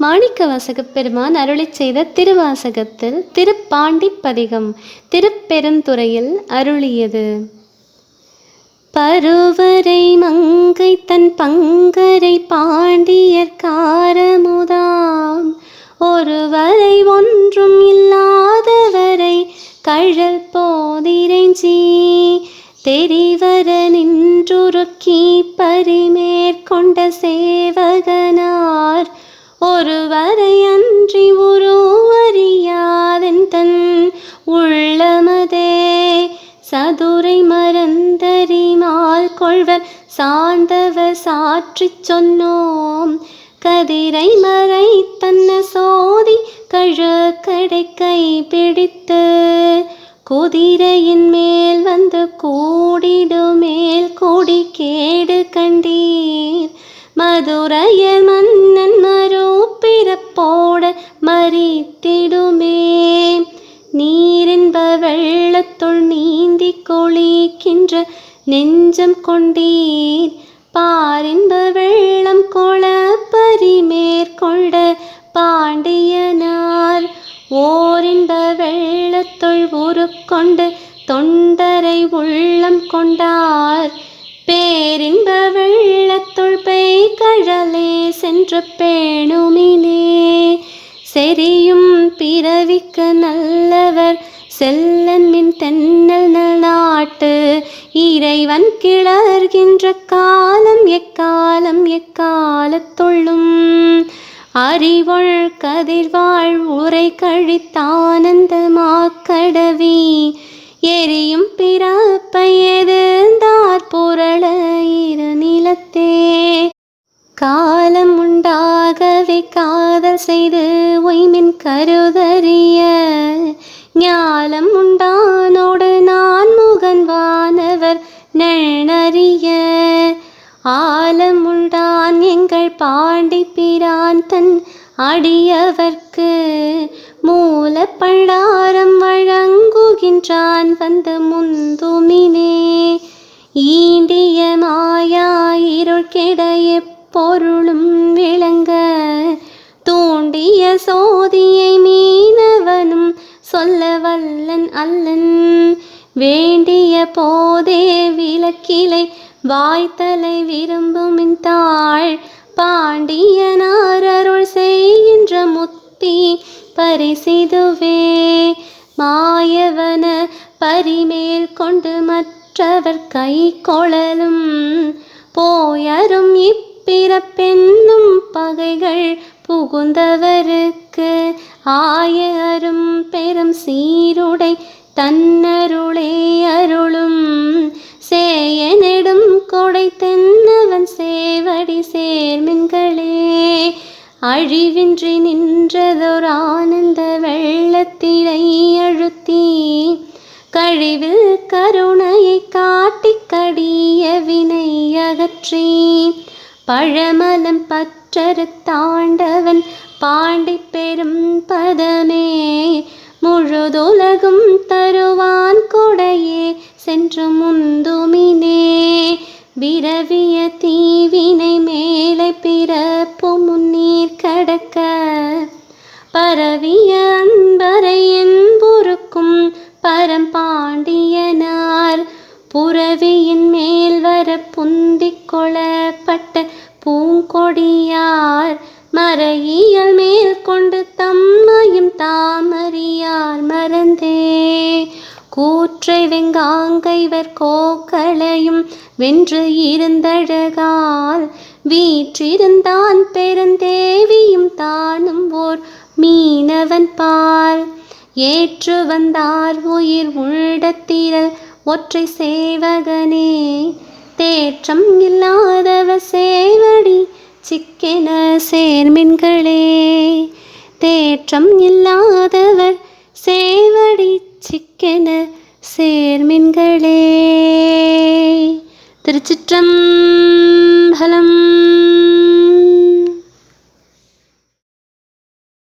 மாணிக்கவாசகப் பெருமான் அருளிச் செய்த திருவாசகத்தில் திருப்பாண்டிப்பதிகம் திருப்பெருந்துறையில் அருளியது. பருவரை மங்கை தன் பங்கரை பாண்டியர் காரமுதாம். ஒருவரை ஒன்றும் இல்லாதவரை கழல் போதிரஞ்சி. தெரிவர நின்றுருக்கி பரிமேற்கொண்ட சேவகனார். ஒருவரை அன்றி உருவறியாதன் தன் உள்ளமதே. சதுரை மறந்தறிமால் கொள்வர் சார்ந்தவர் சாற்றிச் சொன்னோம். கதிரை மறை தன்ன சோதி கழக்கடை கை பிடித்து குதிரையின் மேல் வந்து கூடிடு மேல் கூடி கேடு கண்டீர். மதுரையர் மன் மறித்திடுமே நீரின்ப வெள்ளத்துள் நீந்தி கொளிக்கின்ற நெஞ்சம் கொண்டீர். பாரின்ப வெள்ளம் கொள பரிமேற்கொண்ட பாண்டியனார். ஓரின்ப வெள்ளத்துள் உருக்கொண்டு தொண்டரை உள்ளம் கொண்டார். பேரின்ப வெள்ளத்துள் பெய் கழலே சென்று பேணுமினே. செறியும் பிறவிக்கு நல்லவர் செல்லன்மின் தென்னல் நாட்டு இறைவன் கிளர்கின்ற காலம் எக்காலம் எக்காலத்துள்ளும் அறிவொள் கதிர்வாழ் உரை கழித்தானந்தமாக்கடவி எரியும் பிறப்பை எதிர்ந்தார் புரள இரு நிலத்தே. காலம் உண்டா உண்டாகவே காதல் செய்து ஒய்மின் கருதறிய ஞாலம் உண்டானோடு நான் முகன் வானவர் நெண்ணறிய. ஆலம் உண்டான் எங்கள் பாண்டி பிரான் தன் அடியவர்க்கு மூல பண்டாரம் வழங்குகின்றான் வந்த முந்துமினே. ஈண்டிய மாயா இருள் கிடைய பொருளும் விளங்க சோதியை மீனவனும் சொல்ல வல்லன் அல்லன். வேண்டிய போதே விளக்கிலை வாய்த்தலை விரும்பும் தாள் பாண்டியனார் அருள் செய்கின்ற முத்தி பரிசிதுவே. மாயவன பரிமேல் கொண்டு மற்றவர் கை கொழலும் போயரும் இப்பிறப்பென்னும் பெண்ணும் புகுந்தவருக்கு ஆயரும் பெரும் சீருடை தன்னருளே அருளும். சேயனிடும் கொடை தென்னவன் சேவடி சேர்மின்களே. அழிவின்றி நின்றதொரு ஆனந்த வெள்ளத்திரை அழுத்தி கழிவில் கருணையை காட்டி கடிய வினை அகற்றி பழமலம் பத்து தாண்டவன் பாண்டி பெரும் பதமே. முழுதுலகும் தருவான் கொடையே சென்று முந்துமினே. விரவிய தீவினை மேலே பிறப்பு முன்னீர் கடக்க. பரவிய அன்பரை என்புருக்கும் பரம்பாண்டியனார் புறவியின் மேல் வர புந்திக் கொள கொடியார் மறையியல் மேல் கொண்டு தம்மையும் தாமறியார் மறந்தே. கூற்றை வெங்காங்கைவர் கோக்களையும் வென்று இருந்தழகால் வீற்றிருந்தான் பெருந்தேவியும் தானும் ஓர் மீனவன் பால். ஏற்று வந்தார் உயிர் உள்ளத்திரல் ஒற்றை சேவகனே. தேற்றம் இல்லாதவ சேவடி சிக்கென சேர்மின்களே தேற்றம் இல்லாதவர் சேவடி சிக்கென சேர்மின்களே. திருச்சிற்றம்